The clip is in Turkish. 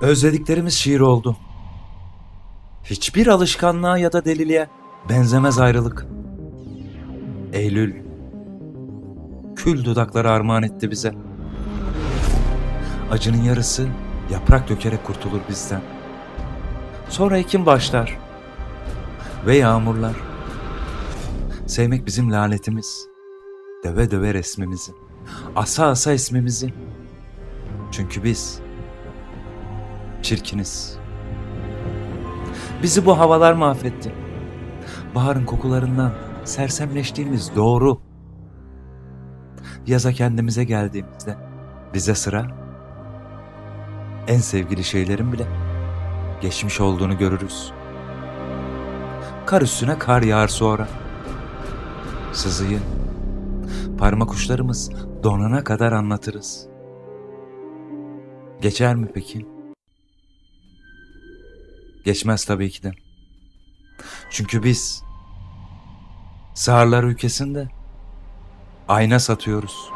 Özlediklerimiz şiir oldu. Hiçbir alışkanlığa ya da deliliğe benzemez ayrılık. Eylül, kül dudakları armağan etti bize. Acının yarısı yaprak dökerek kurtulur bizden. Sonra ekim başlar ve yağmurlar. Sevmek bizim lanetimiz. Döve döve resmimizi. Asa asa ismimizi. Çünkü biz çirkiniz. Bizi bu havalar mahvetti. Baharın kokularından sersemleştiğimiz doğru. Yaza kendimize geldiğimizde bize sıra en sevgili şeylerin bile geçmiş olduğunu görürüz. Kar üstüne kar yağar sonra. Sızıyı parmak uçlarımız donana kadar anlatırız. Geçer mi peki? Geçmez tabii ki de. Çünkü biz sağırlar ülkesinde ayna satıyoruz.